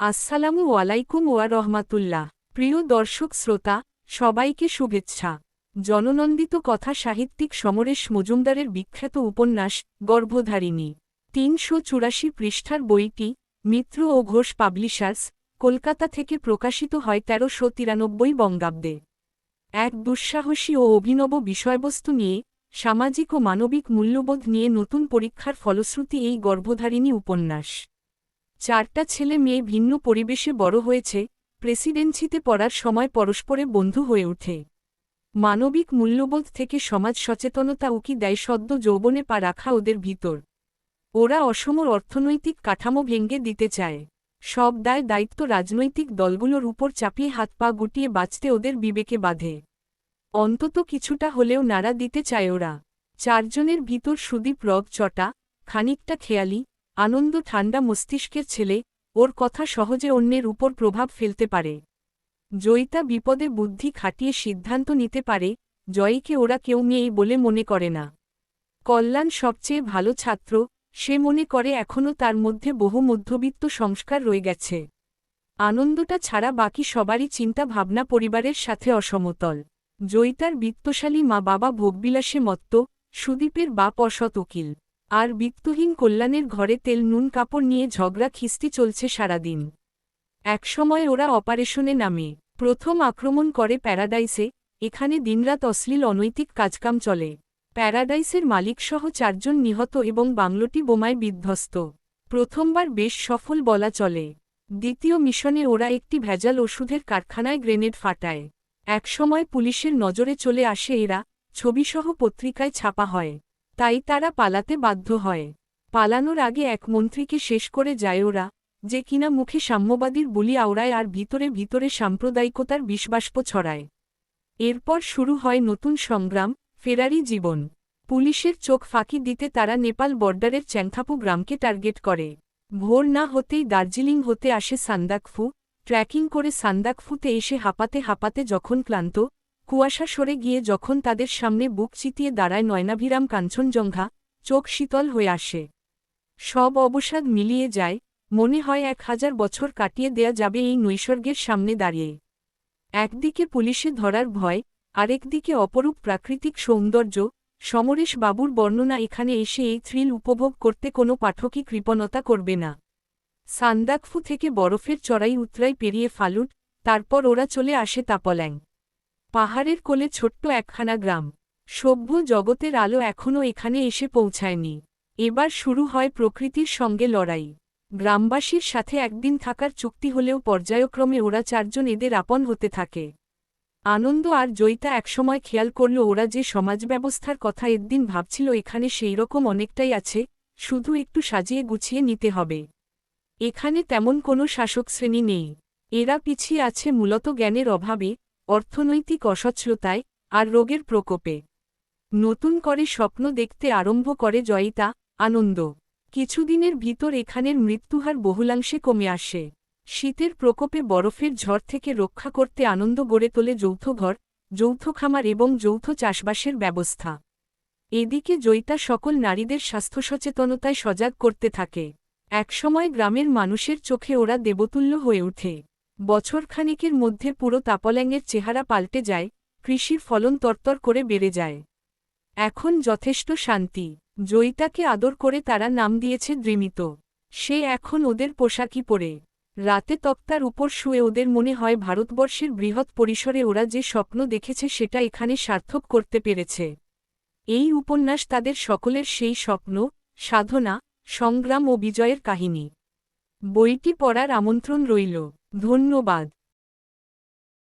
আসসালামু আলাইকুম ওয়া রহমাতুল্লাহ। প্রিয় দর্শক শ্রোতা, সবাইকে শুভেচ্ছা। জননন্দিত কথা সাহিত্যিক সমরেশ মজুমদারের বিখ্যাত উপন্যাস, গর্ভধারিণী। তিনশো চুরাশি পৃষ্ঠার বইটি, মিত্র ও ঘোষ পাবলিশার্স, কলকাতা থেকে প্রকাশিত হয় তেরোশো তিরানব্বই বঙ্গাব্দে। এক দুঃসাহসী ও অভিনব বিষয়বস্তু নিয়ে, সামাজিক ও মানবিক মূল্যবোধ নিয়ে নতুন পরীক্ষার ফলশ্রুতি এই গর্ভধারিণী উপন্যাস। চারটা ছেলে মেয়ে ভিন্ন পরিবেশে বড় হয়েছে, প্রেসিডেন্সিতে পড়ার সময় পরস্পরে বন্ধু হয়ে ওঠে। মানবিক মূল্যবোধ থেকে সমাজ সচেতনতা উকি দেয় সদ্য যৌবনে পা রাখা ওদের ভিতর। ওরা অসমর অর্থনৈতিক কাঠামো ভেঙ্গে দিতে চায়। সব দায় দায়িত্ব রাজনৈতিক দলগুলোর উপর চাপিয়ে হাত পা গুটিয়ে বাঁচতে ওদের বিবেকে বাঁধে। অন্তত কিছুটা হলেও নাড়া দিতে চায় ওরা। চারজনের ভিতর সুদীপ রব চটা, খানিকটা খেয়ালি আনন্দ ঠান্ডা মস্তিষ্কের ছেলে, ওর কথা সহজে অন্যের উপর প্রভাব ফেলতে পারে। জয়িতা বিপদে বুদ্ধি খাটিয়ে সিদ্ধান্ত নিতে পারে, জয়ীকে ওরা কেউ নেই বলে মনে করে না। কল্যাণ সবচেয়ে ভালো ছাত্র, সে মনে করে এখনও তার মধ্যে বহু মধ্যবিত্ত সংস্কার রয়ে গেছে। আনন্দটা ছাড়া বাকি সবারই চিন্তা ভাবনা পরিবারের সাথে অসমতল। জয়িতার বিত্তশালী মা বাবা ভোগবিলাসে মত্ত, সুদীপের বাপ অসৎ উকিল। আর বিত্তহীন কল্যাণের ঘরে তেল নুন কাপড় নিয়ে ঝগড়া খিস্তি চলছে সারাদিন। একসময় ওরা অপারেশনে নামে। প্রথম আক্রমণ করে প্যারাডাইসে, এখানে দিনরাত অশ্লীল অনৈতিক কাজকাম চলে। প্যারাডাইসের মালিকসহ চারজন নিহত এবং বাংলোটি বোমায় বিধ্বস্ত। প্রথমবার বেশ সফল বলা চলে। দ্বিতীয় মিশনে ওরা একটি ভেজাল ওষুধের কারখানায় গ্রেনেড ফাটায়। একসময় পুলিশের নজরে চলে আসে এরা, ছবিসহ পত্রিকায় ছাপা হয়। তাই তারা পালাতে বাধ্য হয়। পালানোর আগে এক মন্ত্রীকে শেষ করে যায় ওরা, যে কিনা মুখে সাম্যবাদীর বুলি আওড়ায় আর ভিতরে ভিতরে সাম্প্রদায়িকতার বিষবাষ্প ছড়ায়। এরপর শুরু হয় নতুন সংগ্রাম, ফেরারি জীবন। পুলিশের চোখ ফাঁকি দিতে তারা নেপাল বর্ডারের চ্যাংথাপু গ্রামকে টার্গেট করে। ভোর না হতেই দার্জিলিং হতে আসে সান্দাকফু, ট্র্যাকিং করে সান্দাকফুতে এসে হাঁপাতে হাঁপাতে যখন ক্লান্ত কুয়াশা সরে গিয়ে যখন তাদের সামনে বুক চিতিয়ে দাঁড়ায় নয়নাভিরাম কাঞ্চনজঙ্ঘা, চোখ শীতল হয়ে আসে। সব অবসাদ মিলিয়ে যায়, মনে হয় এক হাজার বছর কাটিয়ে দেয়া যাবে এই নৈসর্গের সামনে দাঁড়িয়ে। একদিকে পুলিশে ধরার ভয়, আরেকদিকে অপরূপ প্রাকৃতিক সৌন্দর্য, সমরেশ বাবুর বর্ণনা এখানে এসে এই থ্রিল উপভোগ করতে কোনো পাঠকই কৃপণতা করবে না। সান্দাকফু থেকে বরফের চড়াই উতরাই পেরিয়ে ফালুট, তারপর ওরা চলে আসে তাপল্যাং পাহাড়ের কোলে ছোট্ট একখানা গ্রাম। সভ্য জগতের আলো এখনও এখানে এসে পৌঁছায়নি। এবার শুরু হয় প্রকৃতির সঙ্গে লড়াই। গ্রামবাসীর সাথে একদিন থাকার চুক্তি হলেও পর্যায়ক্রমে ওরা চারজন এদের আপন হতে থাকে। আনন্দ আর জয়িতা একসময় খেয়াল করল ওরা যে সমাজ ব্যবস্থার কথা একদিন ভাবছিল এখানে সেই রকম অনেকটাই আছে, শুধু একটু সাজিয়ে গুছিয়ে নিতে হবে। এখানে তেমন কোনো শাসক শ্রেণি নেই। এরা পিছিয়ে আছে মূলত জ্ঞানের অভাবে অর্থনৈতিক অসচ্ছলতায় আর রোগের প্রকোপে। নতুন করে স্বপ্ন দেখতে আরম্ভ করে জয়িতা, আনন্দ। কিছুদিনের ভিতর এখানের মৃত্যুহার বহুলাংশে কমে আসে। শীতের প্রকোপে বরফের ঝড় থেকে রক্ষা করতে আনন্দ গড়ে তোলে যৌথ ঘর, যৌথ খামার এবং যৌথ চাষবাসের ব্যবস্থা। এদিকে জয়িতা সকল নারীদের স্বাস্থ্য সচেতনতায় সজাগ করতে থাকে। একসময় গ্রামের মানুষের চোখে ওরা দেবতুল্য হয়ে ওঠে। বছরখানেকের মধ্যে পুরো তাপল্যাংয়ের চেহারা পাল্টে যায়, কৃষির ফলন তরতর করে বেড়ে যায়। এখন যথেষ্ট শান্তি। জয়িতাকে আদর করে তারা নাম দিয়েছে দ্রিমিত। সে এখন ওদের পোশাকি পরে। রাতে তক্তার উপর শুয়ে ওদের মনে হয় ভারতবর্ষের বৃহৎ পরিসরে ওরা যে স্বপ্ন দেখেছে সেটা এখানে সার্থক করতে পেরেছে। এই উপন্যাস তাদের সকলের সেই স্বপ্ন, সাধনা, সংগ্রাম ও বিজয়ের কাহিনী। বইটি পড়ার আমন্ত্রণ রইল। ধন্যবাদ।